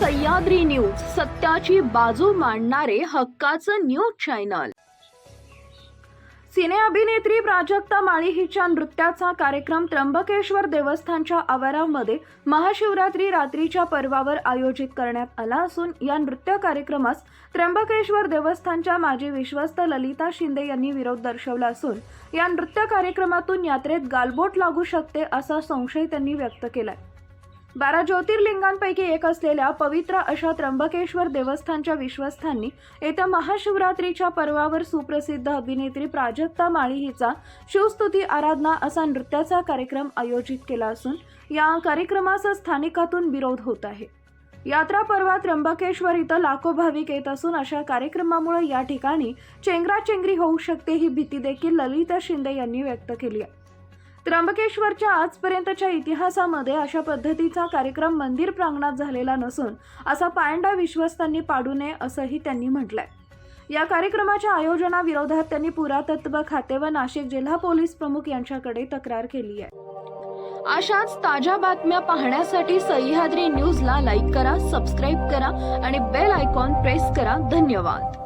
Sahyadri news सत्याची बाजू मांडणारे हक्काचं न्यूज चॅनल. सिने अभिनेत्री प्राजक्ता माळी हिच्या नृत्याचा कार्यक्रम त्र्यंबकेश्वर देवस्थानच्या आवारामध्ये महाशिवरात्री रात्रीच्या पर्वावर आयोजित करण्यात आला असून या नृत्य कार्यक्रमास त्र्यंबकेश्वर देवस्थानच्या माजी विश्वस्त ललिता शिंदे यांनी विरोध दर्शवला असून या नृत्य कार्यक्रमातून यात्रेत गालबोट लागू शकते असा संशय त्यांनी व्यक्त केलाय. बारा ज्योतिर्लिंगांपैकी एक असलेल्या पवित्र अशा त्र्यंबकेश्वर देवस्थानच्या विश्वस्थांनी येत्या महाशिवरात्रीच्या पर्वावर सुप्रसिद्ध अभिनेत्री प्राजक्ता माळी हिचा शिवस्तुती आराधना असा नृत्याचा कार्यक्रम आयोजित केला असून या कार्यक्रमास स्थानिकातून विरोध होत आहे. यात्रा पर्वा त्र्यंबकेश्वर इथं लाखो भाविक येत असून अशा कार्यक्रमामुळे या ठिकाणी चेंगराचेंगरी होऊ शकते ही भीती देखील ललिता शिंदे यांनी व्यक्त केली आहे. त्र्यंबकेश्वरच्या आजपर्यंतच्या इतिहासामध्ये अशा पद्धतीचा कार्यक्रम मंदिर प्रांगणात झालेला नसून असा पायंडा विश्वस्तांनी पाडू नये असंही त्यांनी म्हटलंय. या कार्यक्रमाच्या आयोजनाविरोधात त्यांनी पुरातत्व खाते व नाशिक जिल्हा पोलीस प्रमुख यांच्याकडे तक्रार केली आहे. अशाच ताज्या बातम्या पाहण्यासाठी सह्याद्री न्यूजला लाईक करा सबस्क्राईब करा आणि बेल आयकॉन प्रेस करा. धन्यवाद.